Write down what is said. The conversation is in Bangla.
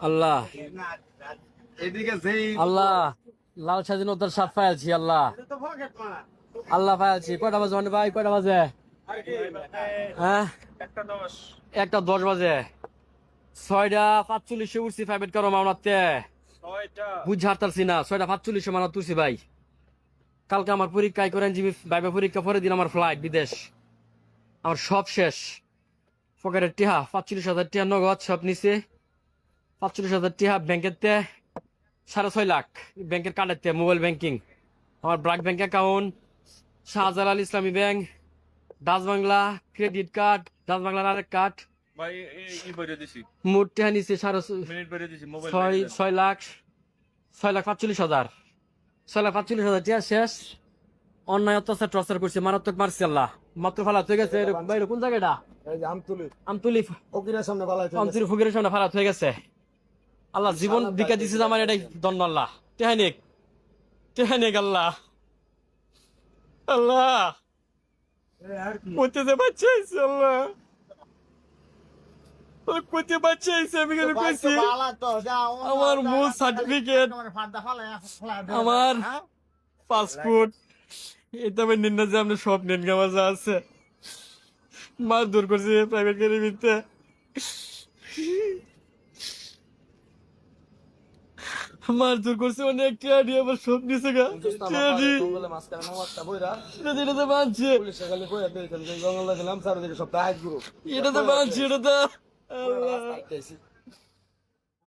আল্লাহ। আল্লাহ লাল স্বাধীনতার সাপ পাইছি আল্লাহ। আল্লাহ পাইছি কয়টা বাজে মানে ভাই? কয়টা বাজে? হ্যাঁ? একটা দশ। বাজে। ছয়টা পাঁচচল্লিশে উঠছি প্রাইভেট করো মামলাতে বুঝ হারতারছি না। ছয়টা পাঁচচল্লিশে মানা তুলছি ভাই। কালকে আমার পরীক্ষায় করেন জিবি ভাইবা পরীক্ষা পরে দিন আমার ফ্লাইট বিদেশ। আমার সব শেষ। পকেটের টিহা পাঁচচল্লিশ হাজার টিহা নগদ সব নিচে পাঁচচল্লিশ হাজার টিহা ব্যাংকের তে সাড়ে ছয় লাখ। ব্যাংকের কার্ডের তে মোবাইল ব্যাংকিং আমার BRAC bank account Shahjalal Islami bank Dutch Bangla credit card Dutch বাংলার আরেক কার্ড ভাই ই বইরে দিছি। মোট টিহা নিচে সাড়ে ছয় ছয় লাখ ছয় লাখ পাঁচচল্লিশ হাজার। ছয় লাখ পাঁচচল্লিশ হাজার টিয়া শেষ। অন্যায় অত্যাচার টর্চার করছে মারাত্মক মারছে আল্লাহ। মাত্র ফালা হয়ে গেছে। এরকম কোন জায়গাটা? আমতুলি। আমতুলি ফকিরের সামনে ফকিরের সামনে ফালা হয়ে গেছে। আল্লাহ জীবন দিকে দিছে যে আমার এটাই দন্ড আল্লাহ। টেহানিক টেহানিক আল্লাহ। আল্লাহ। কোথায় বাচ্চাইছে আল্লাহ। বাচ্চাইছে আমি কেন কইছি আমার মূল সার্টিফিকেট আমার পাসপোর্ট এটা আমি নিন্না যে আপনি সব নেন আছে। মার দূর করছে প্রাইভেট গাড়ি মার দূর করছে অনেক টিয়াডি আবার সব নিছে গা। বইরা এটা তো- সব এটা তো বাঁধছে এটা তো আল্লাহ